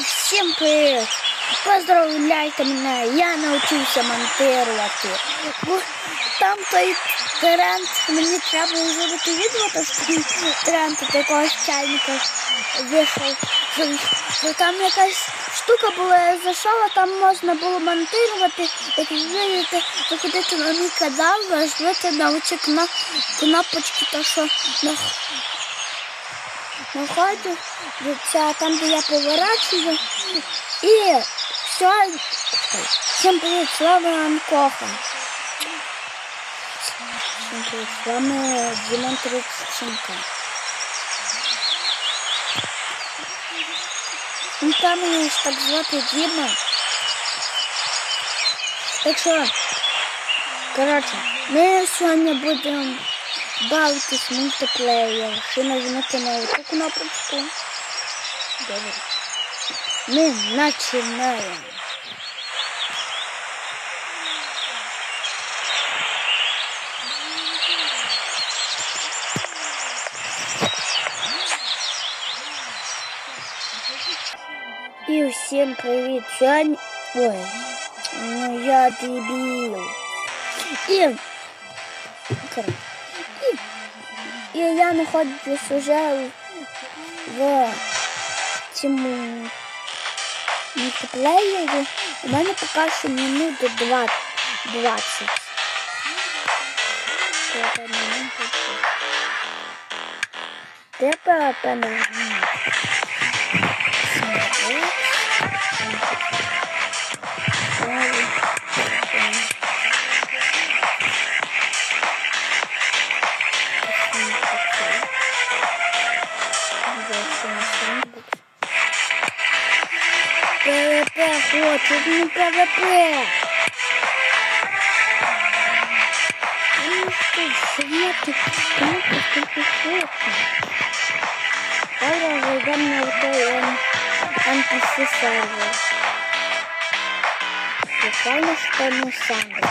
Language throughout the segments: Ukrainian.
всім привіт! Поздравляйте мене, я навчився монтувати. Бо Там той тренд, мені треба зробити відео, то що тренд такого чайника вийшов. що- Там якась штука була, я зайшла, там можна було монтувати. Як ви видите, заходити на мій канал, нажмете на оці кнопочки, то що це там, де я поворачую. І все, всім привіт, з Анкоха. Всім привіт, з вами Дімон 37. Ну там мене так звати Діма. Так що, коротше, ми сьогодні будемо бавитись мультиплеєр. Ще нажмете на цю кнопочку. Добре. Ми починаємо. І всім привіт! Сьогодні... Ой, ну я дебіл. І... Коротше. І, я знаходжусь уже в, цьому мультиплеєрі. У мене поки що минут 20. 20. Треба певно. ПВП. Светы, кнопка, только светы. Давай зайдем на вот он NPC сервер. Буквально что мы сами.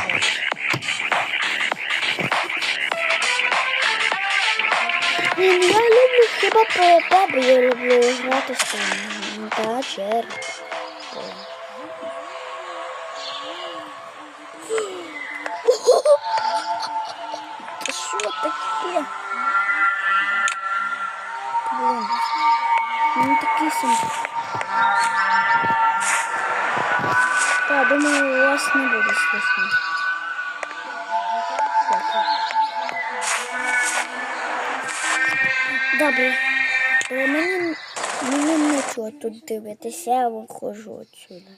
Блин, я люблю хиба ПВП, я люблю играть с ним. Да, черт. 8. Так, думаю, у вас не буде слышно. Добре. Е, мені, мені нічого тут дивитися, я виходжу отсюди.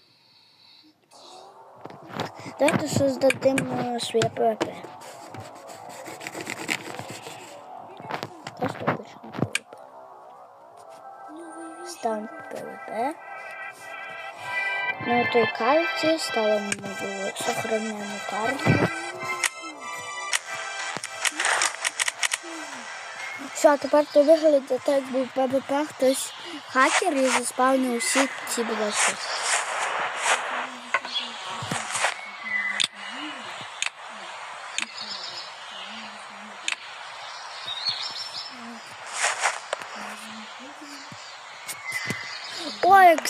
Давайте создадим е, своє ПВП. Ставимо ПВП. На той карті ставимо мою сохраняємо карту. Все, тепер то виглядає так, як був ПВП хтось хакер і заспавнив усі ці блоки.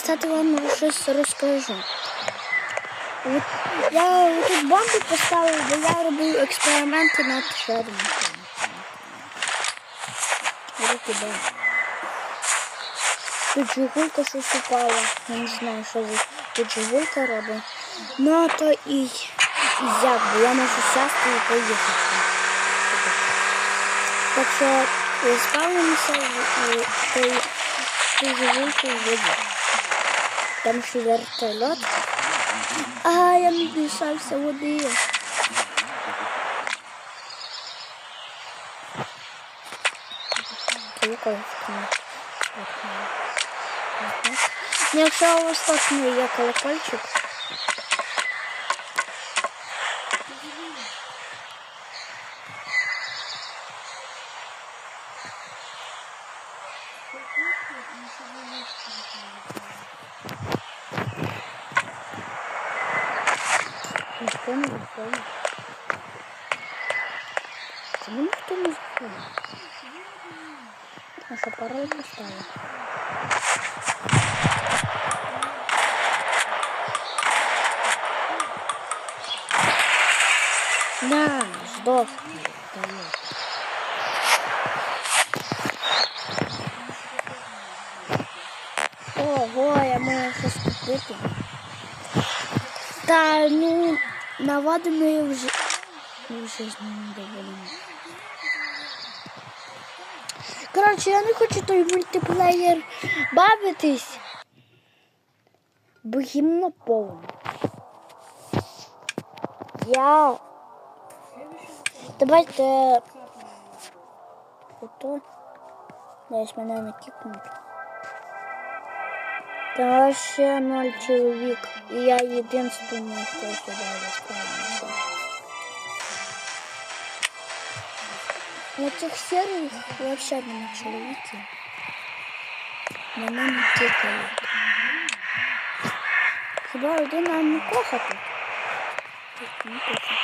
Ой, кстати, вам щось розкажу. Я тут бомбу поставив, бо я робив експерименти над шермиком. Тут жигулька щось упала. Я не знаю, що за тут жигулька робить. Ну а то і, і як, бо я можу сясти і поїхати. Так що спавнимося і той жигульку введу. Там ще вертольот. А, я не мішався води. Приїхали в кіно. Ну, Якщо у вас точно є колокольчик, заходить. Чому ніхто не заходить? Наша пароль поставила. На, сдохни, конечно. Ого, я маю щось купити. Та ну вже. Ми вже з ним доволі. Коротше, я не хочу той мультиплеєр бавитись. Бо гімно повно. Я. Давайте. Ото. Десь мене не. Там ще ноль чоловік. І я єдинственний, хто сюди розправився. На цих серіях взагалі не чоловіки. Мене не тикають. Хіба один нам коха тут? Тут не коха.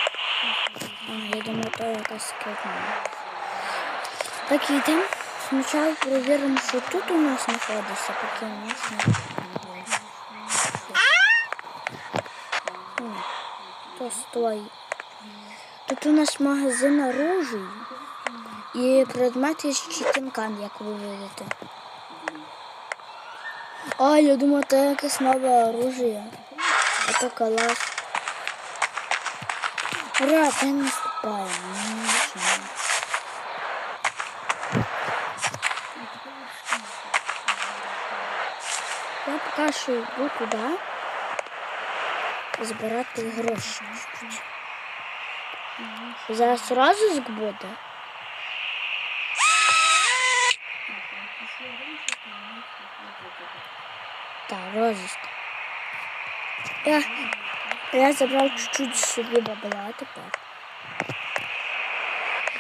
А, я думаю, то якась скидна. Так, йдемо. Спочатку перевіримо, що тут у нас знаходиться, поки у нас не То. Тут у нас магазин оружия і предмети з читинкан, як ви видите. А, я думаю, це якесь нове оружие. А то калаш. Ура, це не вступаємо. Ну, нічого. Я йду туди збирати гроші. Зараз розвиток буде. Так, розвиток. Я, я забрав чуть-чуть собі бабла тепер.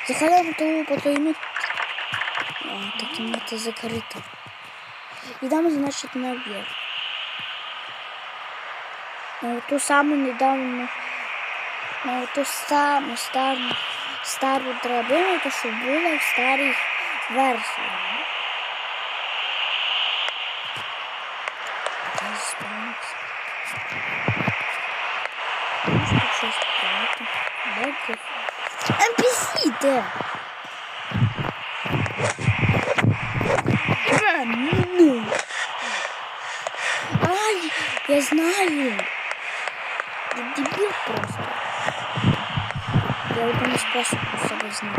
Заходимо ту потайну. А, так кімната закрита. Йдемо, значить, на об'єкт. Ту саму недавно, на ту саму стару, стару драбину, то що була в старій версії. NPC де? Ну. Ай, я знаю. Просто. Я способ у себе знаю.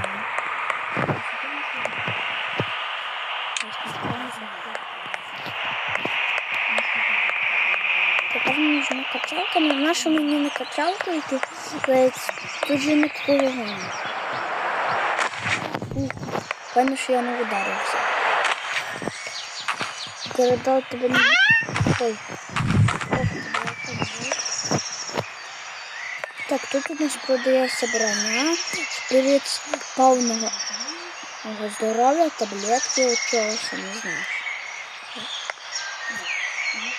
Тепер мені нужна качалка, але наша мені не качалка йти, тут же не полігон. Певно, що я не ударився. Передав тебе на... Ой. Тут у нас продається броня, шприц повного здоров'я, таблетки, от чогось, не знаю.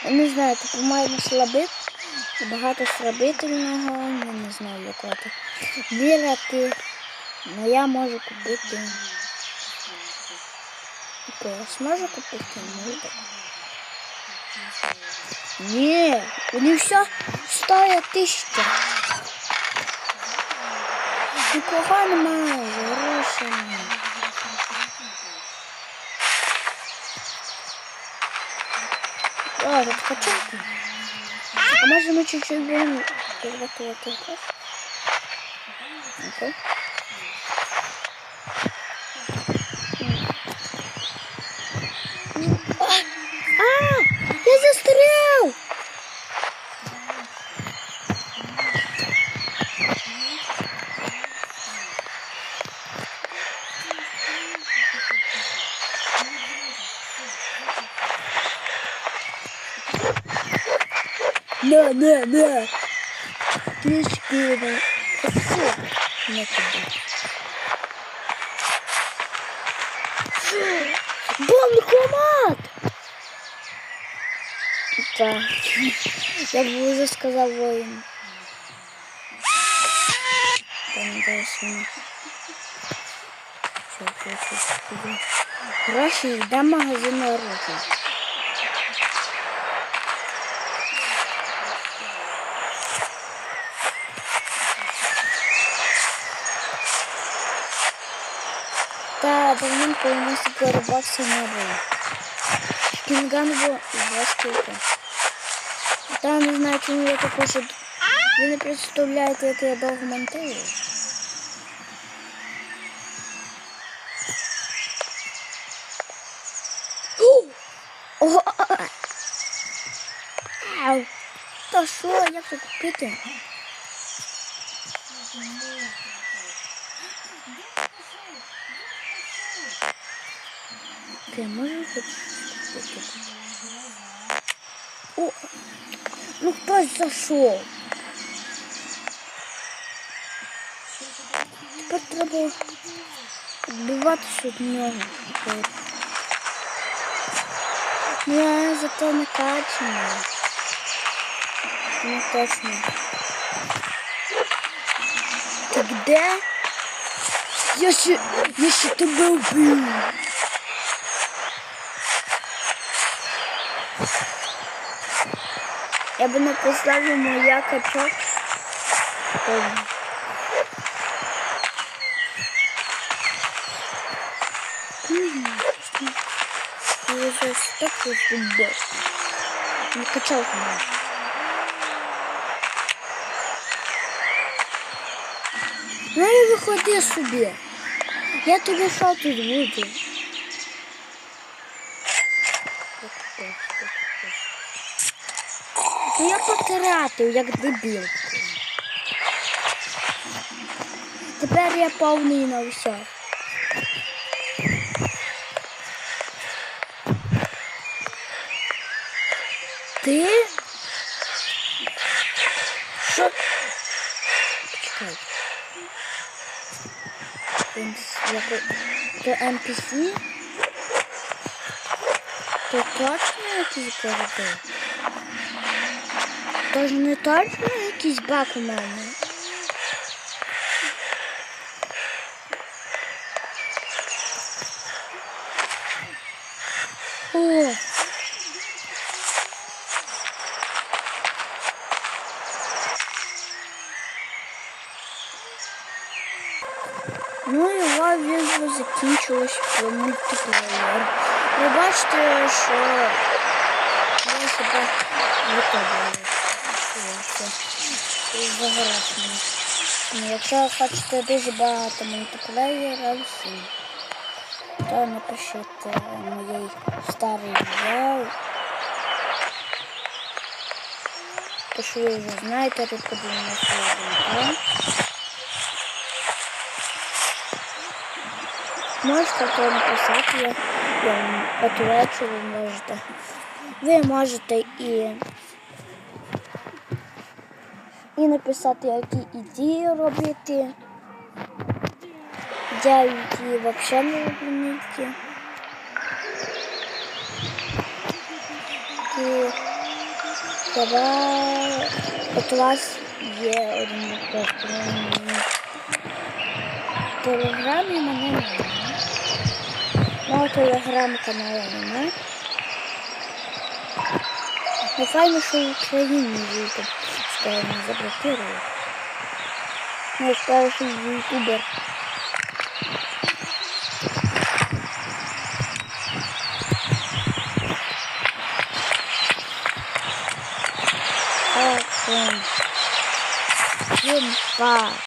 Не знаю, тут, по-моєму, слабит, багато слабительного, я не знаю, якого. Вірити, але я можу купити. Таке, я зможу купити? Ні, у них все стоїть тисяча. Нікого немає, гроші. А, тут качалка. А може ми чуть-чуть будемо підготувати? Окей. А, я застрял! На, на, на! Книжки, на. Фу, не туда. Банкомат! Так. Я бы уже сказал воин. Там десь він. Що, що, що, що, Гроші йде магазин оружия. давненько у нас такого робокса не було. Кінган був і два скільки. Та не знаю, чому я таку ж... Ви не представляєте, як я довго монтую. О! Ау! Та що, як це купити? Ти можеш хоч купити? О! Ну хтось зайшов. Тепер треба відбиватися від нього. Ну, я зато не качана. Ну точно. Ти де? Я ще, я ще тебе вбив. Я би написав йому я качок. Ем. Мгм, що? Я вже так розбив. Не качав мене. Ну і виходи собі. Я тобі що тут буду? Ну я потратив, як дебілку. Тепер я повний на все. Ти? Що? Почекай. То NPC? То точно якийсь корабель? Тож не точно якийсь бак у мене. О! Ну і його відео закінчилось про мультиплеєр. Ви бачите, що я себе викладаю. Загорожено. Ну, якщо хочете дуже багато мультиплеєрів, то напишіть е, моїй старий відео. Що ви вже знаєте, тут подивимося відео. Можете то написати, я вам отвечу, ви можете. Ви можете і, і написати, які ідеї робити. Я які взагалі не роблю ніякі. І тоді от у вас є один вопрос. В телеграмі мене немає. Мого телеграм-каналу немає. Ну файно, що в Україні ютуб скоро не заблокировали. Ну, я скажу, що ютубер. Так, всем пока.